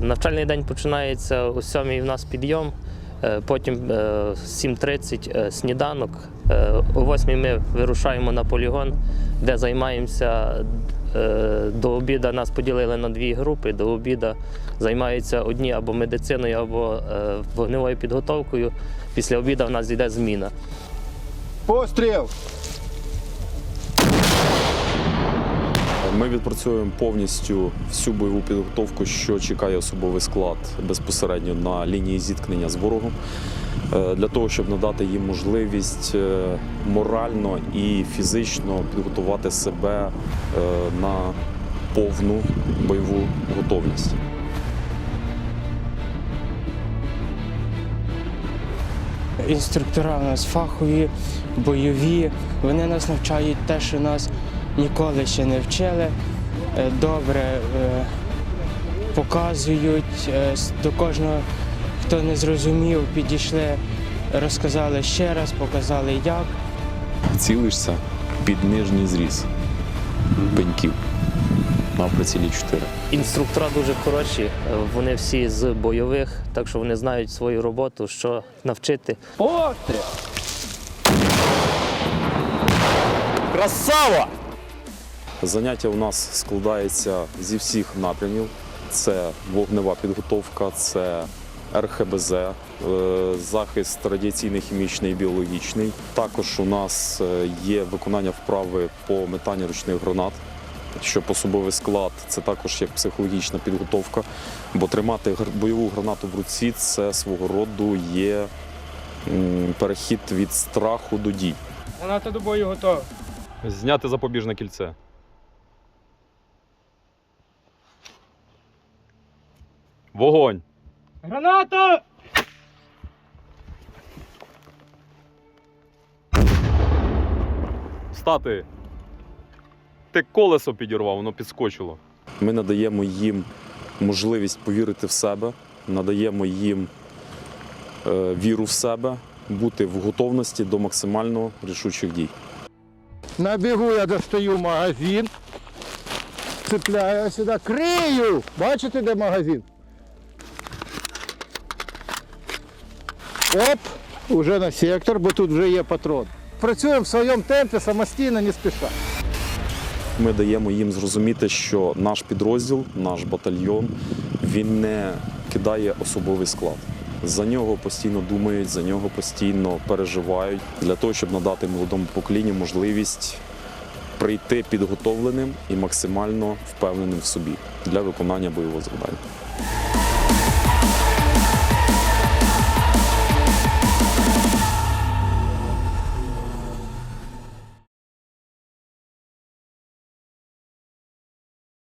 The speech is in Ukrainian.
Навчальний день починається о 7 в нас підйом, е, потім е, 7.30 е, сніданок. Е, О 8 ми вирушаємо на полігон, де займаємося до обіду. Нас поділили на дві групи. До обіду займаються одні або медициною, або вогневою підготовкою. Після обіду в нас йде зміна. Постріл! Ми відпрацьовуємо повністю всю бойову підготовку, що чекає особовий склад безпосередньо на лінії зіткнення з ворогом, е, для того, щоб надати їм можливість е, морально і фізично підготувати себе е, на повну бойову готовність. Інструктора у нас фахові, бойові. Вони нас навчають те, що нас ніколи ще не вчили. Е, Добре е, показують е, до кожного, хто не зрозумів, підійшли, розказали ще раз, показали як. Цілишся під нижній зріз пеньків на прицілі 4. Інструктора дуже хороші, вони всі з бойових, так що вони знають свою роботу, що навчити. Постріл! Заняття у нас складається зі всіх напрямів: це вогнева підготовка, це РХБЗ, е, захист радіаційний, хімічний і біологічний. Також у нас е, є виконання вправи по метанню ручних гранат. Щоб особовий склад це також як психологічна підготовка, бо тримати бойову гранату в руці це свого роду є перехід від страху до дій. Граната до бою готова. Зняти запобіжне кільце. Вогонь! Граната! Стати! Ти колесо підірвав, воно підскочило. Ми надаємо їм можливість повірити в себе, надаємо їм е, віру в себе, бути в готовності до максимально рішучих дій. На бігу я достаю магазин, цепляю сюди, крию! Бачите, де магазин? Оп! Уже на сектор, бо тут вже є патрон. Працюємо в своєму темпі, самостійно, не спіша. Ми даємо їм зрозуміти, що наш підрозділ, наш батальйон, він не кидає особовий склад. За нього постійно думають, за нього постійно переживають для того, щоб надати молодому поколінню можливість прийти підготовленим і максимально впевненим в собі для виконання бойового завдання.